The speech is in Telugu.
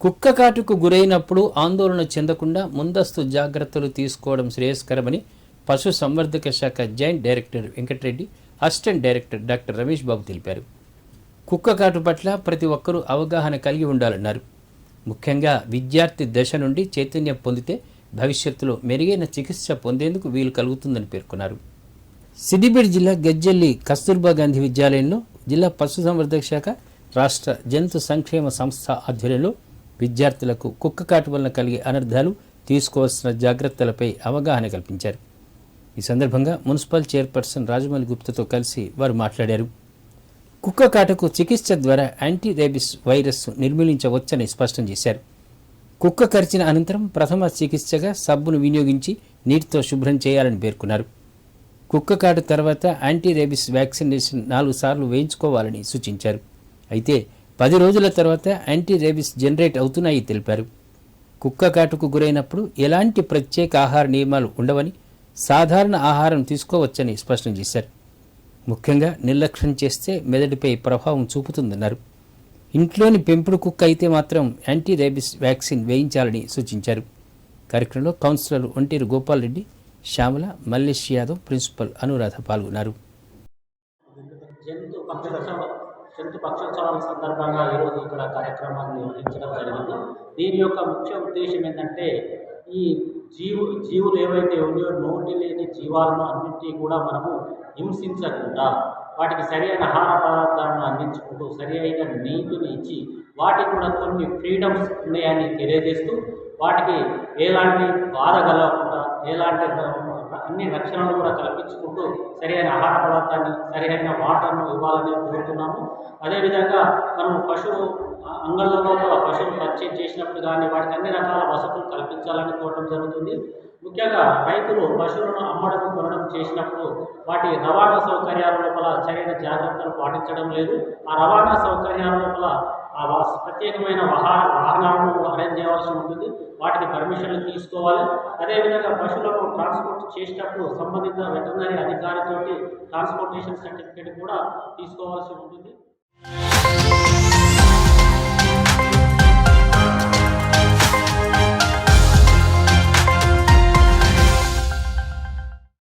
కుక్క కాటుకు గురైనప్పుడు ఆందోళన చెందకుండా ముందస్తు జాగ్రత్తలు తీసుకోవడం శ్రేయస్కరమని పశు సంవర్ధక శాఖ joint director Venkatareddy assistant director doctor Ramesh Babu తెలిపారు. కుక్క కాటు పట్ల ప్రతి ఒక్కరూ అవగాహన కలిగి ఉండాలన్నారు. ముఖ్యంగా విద్యార్థి దశ నుండి చైతన్యం పొందితే భవిష్యత్తులో మెరుగైన చికిత్స పొందేందుకు వీలు కలుగుతుందని పేర్కొన్నారు. సిద్దిపేట జిల్లా గజ్జెల్లి కస్తూర్బా గాంధీ విద్యాలయంలో జిల్లా పశుసంవర్ధక శాఖ రాష్ట్ర జంతు సంక్షేమ సంస్థ ఆధ్వర్యంలో విద్యార్థులకు కుక్క కాటు వలన కలిగే అనర్థాలు తీసుకోవాల్సిన జాగ్రత్తలపై అవగాహన కల్పించారు. ఈ సందర్భంగా మున్సిపల్ చైర్పర్సన్ రాజమౌళి గుప్తతో కలిసి వారు మాట్లాడారు. కుక్క కాటకు చికిత్స ద్వారా యాంటీ రేబిస్ వైరస్ నిర్మూలించవచ్చని స్పష్టం చేశారు. కుక్క కరిచిన అనంతరం ప్రథమ చికిత్సగా సబ్బును వినియోగించి నీటితో శుభ్రం చేయాలని పేర్కొన్నారు. కుక్క కాటు తర్వాత యాంటీ రేబిస్ వ్యాక్సినేషన్ నాలుగు సార్లు వేయించుకోవాలని సూచించారు. అయితే పది రోజుల తర్వాత యాంటీ రేబిస్ జనరేట్ అవుతున్నాయి తెలిపారు. కుక్క కాటుకు గురైనప్పుడు ఎలాంటి ప్రత్యేక ఆహార నియమాలు ఉండవని సాధారణ ఆహారం తీసుకోవచ్చని స్పష్టం చేశారు. ముఖ్యంగా నిర్లక్ష్యం చేస్తే మెదడుపై ప్రభావం చూపుతుందన్నారు. ఇంట్లోని పెంపుడు కుక్క అయితే మాత్రం యాంటీ రేబిస్ వ్యాక్సిన్ వేయించాలని సూచించారు. కార్యక్రమంలో కౌన్సిలర్ ఒంటేరు గోపాల్ రెడ్డి శ్యామల మల్లేష్ యాదవ్ ప్రిన్సిపల్ అనురాధ పాల్గొన్నారు. జంతు పక్షోత్సవాల సందర్భంగా ఈరోజు ఇక్కడ కార్యక్రమాన్ని నిర్వహించడం జరిగింది. దీని యొక్క ముఖ్య ఉద్దేశం ఏంటంటే ఈ జీవు జీవులు ఏవైతే ఉన్నాయో నోటి లేని జీవాలను అన్నింటినీ కూడా మనము హింసించకుండా వాటికి సరైన ఆహార పదార్థాలను అందించుకుంటూ సరి అయిన నీటిని ఇచ్చి వాటికి కూడా కొన్ని ఫ్రీడమ్స్ ఉన్నాయని తెలియజేస్తూ వాటికి ఎలాంటి బాధ కలగకుండా ఎలాంటి అన్ని రక్షణలు కూడా కల్పించుకుంటూ సరైన ఆహార పదార్థాన్ని సరైన వాటర్ను ఇవ్వాలని కోరుతున్నాము. అదేవిధంగా మనం పశువు అంగళ్ళలో కూడా పశువులు పర్చేజ్ చేసినప్పుడు కానీ వాటికి అన్ని రకాల వసతులు కల్పించాలని కోరడం జరుగుతుంది. ముఖ్యంగా రైతులు పశువులను అమ్మడం కొనడం చేసినప్పుడు వాటి రవాణా సౌకర్యాల లోపల సరైన జాగ్రత్తలు పాటించడం లేదు. ఆ రవాణా సౌకర్యాల లోపల ఆ వా- ప్రత్యేకమైన వాహన వాహనాలను అరేంజ్ చేయాల్సి ఉంటుంది. వాటికి పర్మిషన్లు తీసుకోవాలి. అదేవిధంగా పశువులను ట్రాన్స్పోర్ట్ చేసేటప్పుడు సంబంధిత వెటర్నరీ అధికారితోటి ట్రాన్స్పోర్టేషన్ సర్టిఫికేట్ కూడా తీసుకోవాల్సి ఉంటుంది.